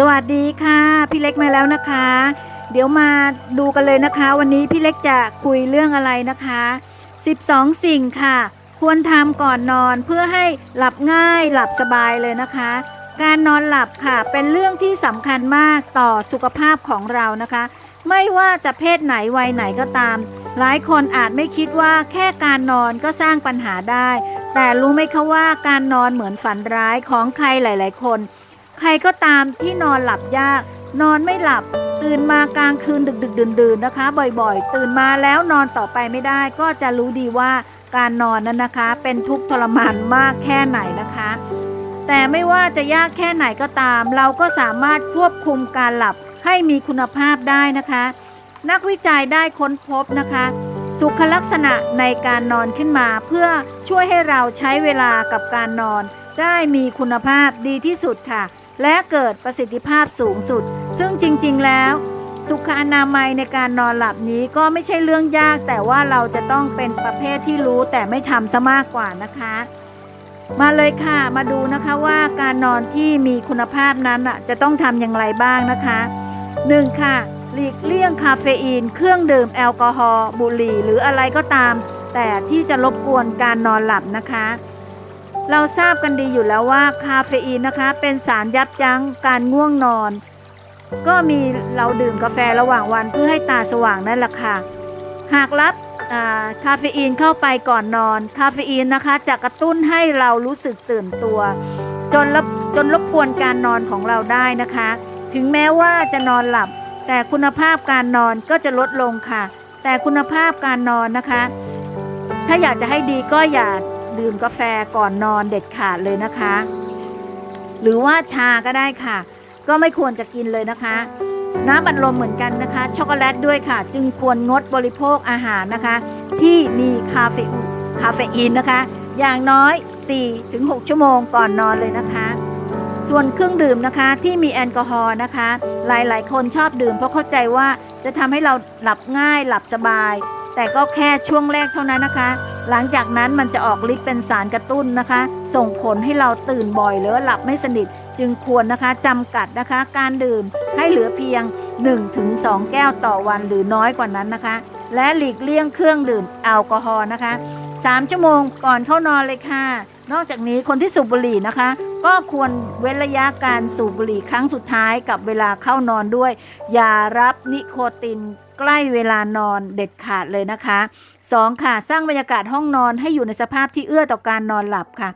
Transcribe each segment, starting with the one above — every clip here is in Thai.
สวัสดีค่ะ พี่เล็กมาแล้วนะคะ เดี๋ยวมาดูกันเลยนะคะ วันนี้พี่เล็กจะคุยเรื่องอะไรนะคะ 12 สิ่งค่ะ ควรทำก่อนนอนเพื่อให้หลับง่ายหลับสบายเลยนะคะ การนอนหลับค่ะ เป็นเรื่องที่สำคัญมากต่อสุขภาพของเรานะคะ ไม่ว่าจะเพศไหนวัยไหนก็ตาม หลายคนอาจไม่คิดว่าแค่การนอนก็สร้างปัญหาได้ แต่รู้ไหมคะว่าการนอนเหมือนฝันร้ายของใครหลาย ๆ คน ใครก็ตามที่นอนหลับยาก นอนไม่หลับ ตื่นมากลางคืนดึกดึกดื่นดื่นๆนะคะ บ่อยๆ ตื่นมาแล้วนอนต่อไปไม่ได้ ก็จะรู้ดีว่าการนอนนั้นนะคะ เป็นทุกข์ทรมานมากแค่ไหนนะคะ แต่ไม่ว่าจะยากแค่ไหนก็ตาม เราก็สามารถควบคุมการหลับให้มีคุณภาพได้นะคะ นักวิจัยได้ค้นพบนะคะ สุขลักษณะในการนอนขึ้นมาเพื่อช่วยให้เราใช้เวลากับการนอนได้มีคุณภาพดีที่สุดค่ะ และเกิดประสิทธิภาพสูงสุด ซึ่งจริง ๆ แล้ว สุขอนามัยในการนอนหลับนี้ก็ไม่ใช่เรื่องยาก แต่ว่าเราจะต้องเป็นประเภทที่รู้แต่ไม่ทำซะมากกว่านะคะ มาเลยค่ะมาดูนะคะว่าการนอนที่มีคุณภาพนั้นอะจะต้องทำอย่างไรบ้างนะคะ 1. ค่ะหลีกเลี่ยงคาเฟอีน เครื่องดื่มแอลกอฮอล์บุหรี่ หรืออะไรก็ตาม แต่ที่จะรบกวนการนอนหลับนะคะ เราทราบกันดีอยู่แล้วว่าคาเฟอีนนะคะเป็นสารยับยั้งการง่วงนอน ก็มีเราดื่มกาแฟระหว่างวันเพื่อให้ตาสว่างนั่นแหละค่ะ หากรับคาเฟอีนเข้าไปก่อนนอน คาเฟอีนนะคะจะกระตุ้นให้เรารู้สึกตื่นตัว จนรบจนรบกวนการนอนของเราได้นะคะ ถึงแม้ว่าจะนอนหลับ แต่คุณภาพการนอนก็จะลดลงค่ะ แต่คุณภาพการนอนนะคะ ถ้าอยากจะให้ดีก็อย่า ดื่มกาแฟก่อนนอนเด็ดขาดเลยนะคะ หรือว่าชาก็ได้ค่ะ ก็ไม่ควรจะกินเลยนะคะ น้ำอัดลมเหมือนกันนะคะ ช็อกโกแลตด้วยค่ะ จึงควรงดบริโภคอาหารนะคะ ที่มีคาเฟอีนคาเฟอีนนะคะ อย่างน้อย 4-6 ชั่วโมงก่อนนอนเลยนะคะ ส่วนเครื่องดื่มนะคะที่มีแอลกอฮอล์นะคะ หลายๆ คนชอบดื่มเพราะเข้าใจว่าจะทำให้เราหลับง่ายหลับสบาย แต่ก็แค่ช่วงแรกเท่านั้นนะคะ หลังจากนั้นมันจะออกฤทธิ์เป็นสารกระตุ้นนะคะ ส่งผลให้เราตื่นบ่อยหรือหลับไม่สนิท จึงควรนะคะจำกัดนะคะการดื่มให้เหลือเพียง 1-2 แก้วต่อวันหรือน้อยกว่านั้นนะคะ และหลีกเลี่ยงเครื่องดื่มแอลกอฮอล์นะคะ3ชั่วโมงก่อนเข้านอนเลยค่ะ นอกจากนี้คนที่สูบบุหรี่นะคะ ก็ควรเว้นระยะการสูบบุหรี่ครั้งสุดท้ายกับเวลาเข้านอนด้วย อย่ารับนิโคติน ใกล้เวลานอนเด็ดขาดเลยนะคะ 2. ค่ะ สร้างบรรยากาศห้องนอนให้อยู่ในสภาพที่เอื้อต่อการนอนหลับค่ะ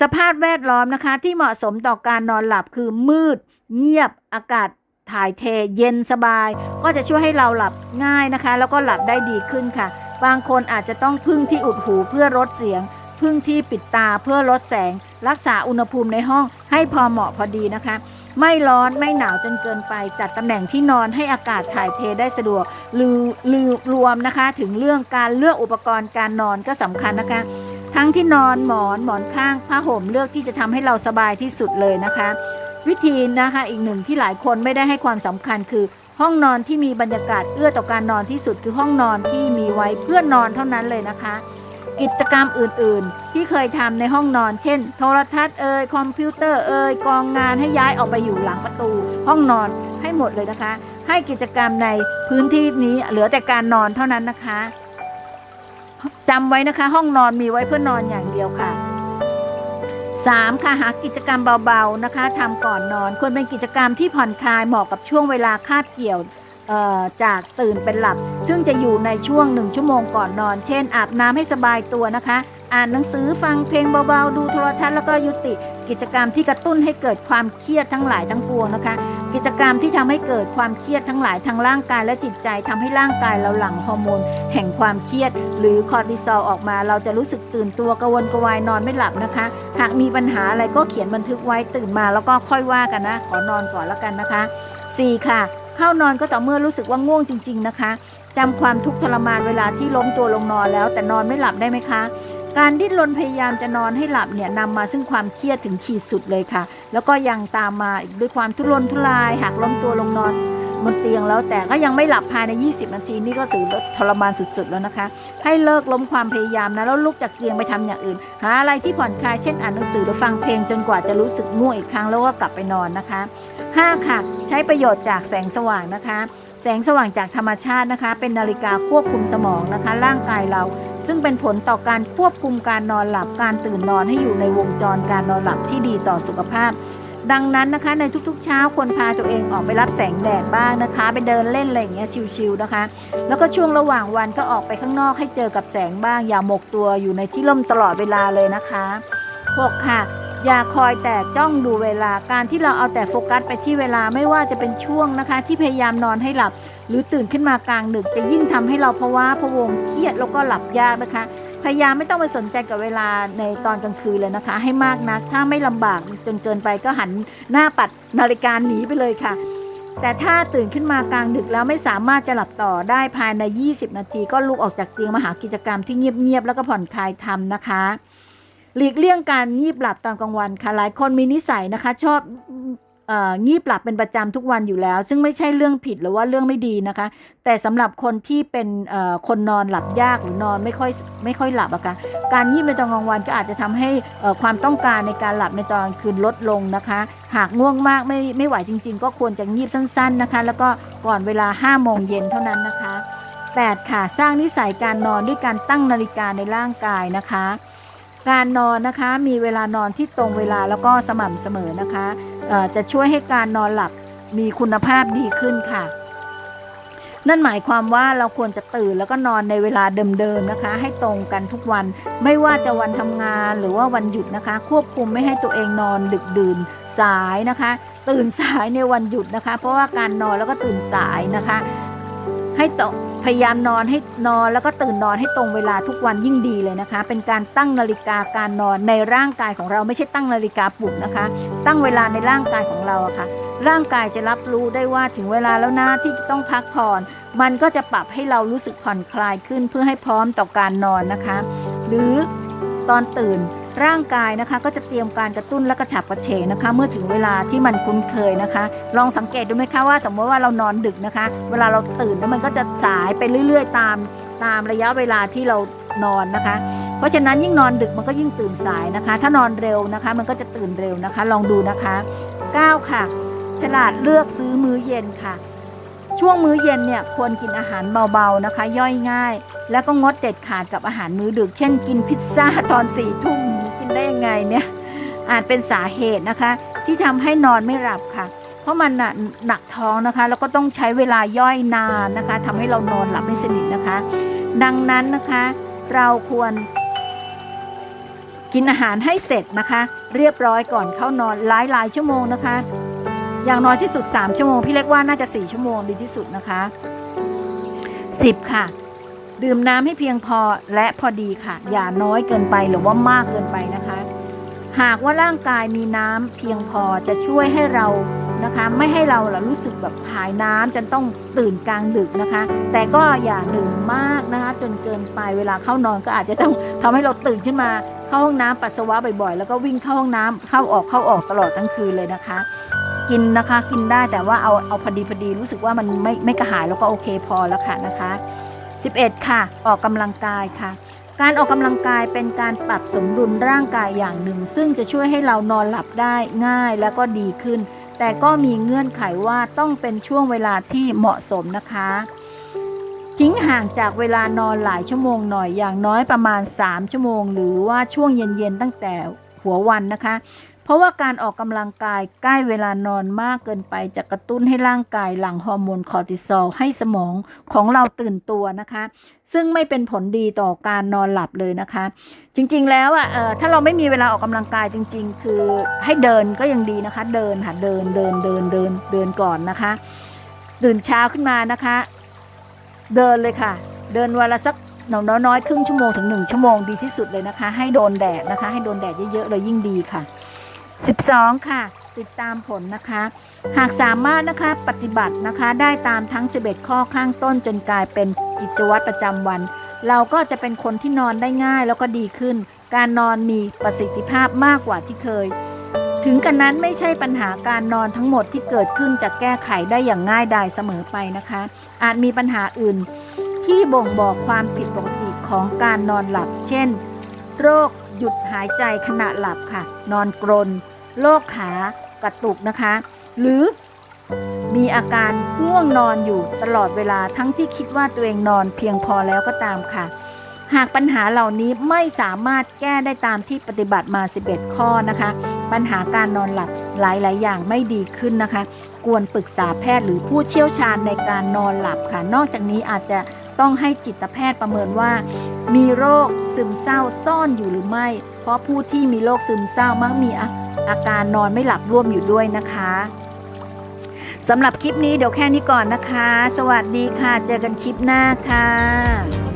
สภาพแวดล้อมนะคะ ที่เหมาะสมต่อการนอนหลับคือมืด เงียบอากาศถ่ายเทเย็นสบาย ก็จะช่วยให้เราหลับง่ายนะคะ แล้วก็หลับได้ดีขึ้นค่ะ บางคนอาจจะต้องพึ่งที่อุดหูเพื่อลดเสียง พึ่งที่ปิดตาเพื่อลดแสง รักษาอุณหภูมิในห้องให้พอเหมาะพอดีนะคะ ไม่ร้อนไม่หนาวจนเกินไป จัดตำแหน่งที่นอนให้อากาศถ่ายเทได้สะดวกหรือหรือรวมนะคะ ถึงเรื่องการเลือกอุปกรณ์การนอนก็สำคัญนะคะ ทั้งที่นอนหมอนหมอนข้างผ้าห่มเลือกที่จะทำให้เราสบายที่สุดเลยนะคะ วิธีนะคะอีกหนึ่งที่หลายคนไม่ได้ให้ความสำคัญคือห้องนอนที่มีบรรยากาศเอื้อต่อการนอนที่สุดคือห้องนอนที่มีไว้เพื่อนนอนเท่านั้นเลยนะคะ กิจกรรมอื่นๆ ที่เคยทำในห้องนอน เช่น โทรทัศน์เอ่ยคอมพิวเตอร์เอ่ยกองงานให้ย้ายออกไปอยู่หลังประตู ห้องนอนให้หมดเลยนะคะ ให้กิจกรรมในพื้นที่นี้เหลือแต่การนอนเท่านั้นนะคะจำไว้นะคะ ห้องนอนมีไว้เพื่อนอนอย่างเดียวค่ะ 3. ค่ะหากิจกรรมเบาๆนะคะทำก่อนนอน ควรเป็นกิจกรรมที่ผ่อนคลายเหมาะกับช่วงเวลาคาบเกี่ยว จากตื่นเป็นหลับ ซึ่งจะอยู่ในช่วงหนึ่งชั่วโมงก่อนนอน เช่น อาบน้ำให้สบายตัวนะคะ อ่านหนังสือฟังเพลงเบาๆ ดูโทรทัศน์แล้วก็ยุติ กิจกรรมที่กระตุ้นให้เกิดความเครียดทั้งหลายทั้งปวงนะคะ กิจกรรมที่ทำให้เกิดความเครียดทั้งหลายทางร่างกายและจิตใจทำให้ร่างกายเราหลั่งฮอร์โมนแห่งความเครียด หรือคอร์ติซอลออกมา เราจะรู้สึกตื่นตัวกระวนกระวายนอนไม่หลับนะคะ หากมีปัญหาอะไรก็เขียนบันทึกไว้ตื่นมาแล้วก็ค่อยว่ากันนะ ขอนอนก่อนแล้วกันนะคะ 4. ค่ะ เข้านอนก็ต่อเมื่อรู้สึกว่าง่วงจริง ๆ นะคะจำความทุกข์ทรมานเวลาที่ล้มตัวลงนอนแล้ว แต่นอนไม่หลับได้ไหมคะ การดิ้นรนพยายามจะนอนให้หลับเนี่ยนำมาซึ่งความเครียดถึงขีดสุดเลยค่ะ แล้วก็ยังตามมาด้วยความทุรนทุรายหากล้มตัวลงนอนบนเตียงแล้วแต่ก็ยังไม่หลับภายใน 20 นาทีนี่ก็สือทรมานสุดๆแล้วนะคะ ให้เลิกล้มความพยายามนะแล้วลุกจากเตียงไปทำอย่างอื่น หาอะไรที่ผ่อนคลายเช่นอ่านหนังสือหรือฟังเพลงจนกว่าจะรู้สึกง่วงอีกครั้งแล้วก็กลับไปนอนนะคะ 5. ค่ะ ใช้ประโยชน์จากแสงสว่างนะคะ แสงสว่างจากธรรมชาตินะคะ เป็นนาฬิกาควบคุมสมองนะคะ ร่างกายเรา ซึ่งเป็นผลต่อการควบคุมการนอนหลับการตื่นนอนให้อยู่ในวงจรการนอนหลับที่ดีต่อสุขภาพ ดังนั้นนะคะในทุกๆเช้าควรพาตัวเองออกไปรับแสงแดดบ้างนะคะไปเดินเล่นอะไรอย่างเงี้ยชิลๆนะคะ แล้วก็ช่วงระหว่างวันก็ออกไปข้างนอกให้เจอกับแสงบ้างอย่าหมกตัวอยู่ในที่ร่มตลอดเวลาเลยนะคะ 6. ค่ะ อย่าคอยแต่จ้องดูเวลาการที่เราเอาแต่โฟกัสไปที่เวลาไม่ว่าจะเป็นช่วงนะคะ ที่พยายามนอนให้หลับ หรือตื่นขึ้นมากลางดึกจะยิ่งทำให้เราภาวะพะวงเครียดแล้วก็หลับยากนะคะ พยายามไม่ต้องไปสนใจกับเวลาในตอนกลางคืนเลยนะคะ ให้มากนัก ถ้าไม่ลำบากจนเกินไปก็หันหน้าปัดนาฬิกาหนีไปเลยค่ะ แต่ถ้าตื่นขึ้นมากลางดึกแล้วไม่สามารถจะหลับต่อได้ภายใน 20 นาที ก็ลุกออกจากเตียงมาหากิจกรรมที่เงียบๆแล้วก็ผ่อนคลายทำนะคะ หลีกเลี่ยงการงีบหลับตอนกลางวันค่ะ หลายคนมีนิสัยนะคะ ชอบงีบหลับเป็นประจำทุกวันอยู่แล้ว ซึ่งไม่ใช่เรื่องผิดหรือว่าเรื่องไม่ดีนะคะ แต่สำหรับคนที่เป็นคนนอนหลับยากหรือนอนไม่ค่อยไม่ค่อยหลับอะคะการงีบในตอนกลางวันก็อาจจะทำให้ความต้องการในการหลับในตอนคืนลดลงนะคะ หากง่วงมากไม่ไม่ไหวจริง ๆ ก็ควรจะงีบสั้น ๆนะคะ แล้วก็ก่อนเวลา5โมงเย็นเท่านั้นนะคะ 8. ค่ะสร้างนิสัยการนอนด้วยการตั้งนาฬิกาในร่างกายนะคะ การนอนนะคะมีเวลานอนที่ตรงเวลาแล้วก็สม่ำเสมอนะคะจะช่วยให้การนอนหลับมีคุณภาพดีขึ้นค่ะ นั่นหมายความว่าเราควรจะตื่นแล้วก็นอนในเวลาเดิมๆนะคะ ให้ตรงกันทุกวันไม่ว่าจะวันทำงานหรือว่าวันหยุดนะคะ ควบคุมไม่ให้ตัวเองนอนดึกดื่นสายนะคะ ตื่นสายในวันหยุดนะคะ เพราะว่าการนอนแล้วก็ตื่นสายนะคะ ให้ตรง พยายามนอนให้นอนแล้วก็ตื่นนอนให้ตรงเวลาทุกวันยิ่งดีเลยนะคะ เป็นการตั้งนาฬิกาการนอนในร่างกายของเราไม่ใช่ตั้งนาฬิกาปลุกนะคะ ตั้งเวลาในร่างกายของเราอะค่ะ ร่างกายจะรับรู้ได้ว่าถึงเวลาแล้วนะที่จะต้องพักผ่อนมันก็จะปรับให้เรารู้สึกผ่อนคลายขึ้นเพื่อให้พร้อมต่อการนอนนะคะ หรือตอนตื่น ร่างกายนะคะก็จะเตรียมการกระตุ้นและกระฉับกระเฉงนะคะ เมื่อถึงเวลาที่มันคุ้นเคยนะคะ ลองสังเกตดูไหมคะว่า สมมติว่าเรานอนดึกนะคะ เวลาเราตื่นแล้วมันก็จะสายไปเรื่อย ๆ ตามตามระยะเวลาที่เรานอนนะคะ เพราะฉะนั้นยิ่งนอนดึกมันก็ยิ่งตื่นสายนะคะ ถ้านอนเร็วนะคะ มันก็จะตื่นเร็วนะคะ ลองดูนะคะ9ค่ะ ฉลาดเลือกซื้อมื้อเย็นค่ะ ช่วงมื้อเย็นเนี่ยควรกินอาหารเบาๆนะคะ ย่อยง่าย แล้วก็งดเด็ดขาดกับอาหารมื้อดึก เช่นกินพิซซ่าตอนสี่ทุ่ม กินได้ยังไงเนี่ยอาจเป็นสาเหตุนะคะ ที่ทำให้นอนไม่หลับค่ะ เพราะมันหนักท้องนะคะ แล้วก็ต้องใช้เวลาย่อยนานนะคะทำให้เรานอนหลับไม่สนิทนะคะ ดังนั้นนะคะเราควร กินอาหารให้เสร็จนะคะ เรียบร้อยก่อนเข้านอนหลายหลายชั่วโมงนะคะ อย่างน้อยที่สุด 3 ชั่วโมง พี่เล็กว่าน่าจะ 4 ชั่วโมงดีที่สุดนะคะ 10 ค่ะ ดื่มน้ำให้เพียงพอและพอดีค่ะ อย่าน้อยเกินไปหรือว่ามากเกินไปนะคะ หากว่าร่างกายมีน้ำเพียงพอจะช่วยให้เรานะคะ ไม่ให้เราล่ะรู้สึกแบบหายน้ำจนต้องตื่นกลางดึกนะคะ แต่ก็อย่าดื่มมากนะคะ จนเกินไปเวลาเข้านอนก็อาจจะต้องทำให้เราตื่นขึ้นมาเข้าห้องน้ำปัสสาวะบ่อยๆ แล้วก็วิ่งเข้าห้องน้ำเข้าออกเข้าออกตลอดทั้งคืนเลยนะคะกินนะคะกินได้แต่ว่าเอาเอาพอดีพอดีรู้สึกว่ามันไม่ไม่กระหายแล้วก็โอเคพอแล้วค่ะนะคะ 11 ค่ะ ออกกำลังกายค่ะ การออกกำลังกายเป็นการปรับสมดุลร่างกายอย่างหนึ่ง ซึ่งจะช่วยให้เรานอนหลับได้ง่ายแล้วก็ดีขึ้น แต่ก็มีเงื่อนไขว่าต้องเป็นช่วงเวลาที่เหมาะสมนะคะทิ้งห่างจากเวลานอนหลายชั่วโมงหน่อยอย่างน้อยประมาณ 3 ชั่วโมง หรือว่าช่วงเย็นๆตั้งแต่หัววันนะคะ เพราะว่าการออกกำลังกายใกล้เวลานอนมากเกินไปจะกระตุ้นให้ร่างกายหลั่งฮอร์โมนคอร์ติซอลให้สมองของเราตื่นตัวนะคะ ซึ่งไม่เป็นผลดีต่อการนอนหลับเลยนะคะ จริงๆแล้วอะถ้าเราไม่มีเวลาออกกำลังกายจริง ๆ คือให้เดินก็ยังดีนะคะ เดินค่ะเดินเดินเดินเดินเดินก่อนนะคะตื่นเช้าขึ้นมานะคะ เดินเลยค่ะ เดินวันละสักหนน้อยๆครึ่งชั่วโมงถึงหนึ่งชั่วโมงดีที่สุดเลยนะคะ ให้โดนแดดนะคะ ให้โดนแดดเยอะๆเลยยิ่งดีค่ะ 12 ค่ะ ติดตามผลนะคะ หากสามารถนะคะปฏิบัตินะคะได้ตามทั้ง 11 ข้อข้างต้นจนกลายเป็นกิจวัตรประจำวัน เราก็จะเป็นคนที่นอนได้ง่ายแล้วก็ดีขึ้น การนอนมีประสิทธิภาพมากกว่าที่เคย ถึงกันนั้นไม่ใช่ปัญหาการนอนทั้งหมดที่เกิดขึ้นจะแก้ไขได้อย่างง่ายดายเสมอไปนะคะ อาจมีปัญหาอื่น ที่บ่งบอกความผิดปกติของการนอนหลับ เช่น โรคหยุดหายใจขณะหลับค่ะ นอนกรน โรคขากระตุกนะคะ หรือมีอาการง่วงนอนอยู่ตลอดเวลาทั้งที่คิดว่าตัวเองนอนเพียงพอแล้วก็ตามค่ะ หากปัญหาเหล่านี้ไม่สามารถแก้ได้ตามที่ปฏิบัติมา 11 ข้อนะคะ ปัญหาการนอนหลับหลาย ๆ อย่างไม่ดีขึ้นนะคะ ควรปรึกษาแพทย์หรือผู้เชี่ยวชาญในการนอนหลับค่ะ นอกจากนี้อาจจะต้องให้จิตแพทย์ประเมินว่า มีโรคซึมเศร้าซ่อนอยู่หรือไม่ เพราะผู้ที่มีโรคซึมเศร้ามักมีอา อาการนอนไม่หลับร่วมอยู่ด้วยนะคะสำหรับคลิปนี้เดี๋ยวแค่นี้ก่อนนะคะ สวัสดีค่ะ เจอกันคลิปหน้าค่ะ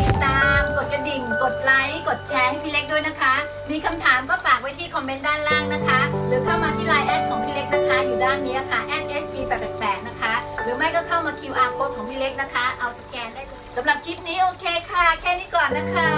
ติดตามกดกระดิ่ง กดไลค์ กดแชร์ให้พี่เล็กด้วยนะคะ มีคำถามก็ฝากไว้ที่คอมเมนต์ด้านล่างนะคะ หรือเข้ามาที่ไลน์แอดของพี่เล็กนะคะ อยู่ด้านนี้ค่ะแอด @sp888 นะคะ หรือไม่ก็เข้ามา QR code ของพี่เล็กนะคะ เอาสแกนได้เลยสำหรับคลิปนี้โอเคค่ะ แค่นี้ก่อนนะคะ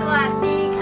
สวัสดีค่ะ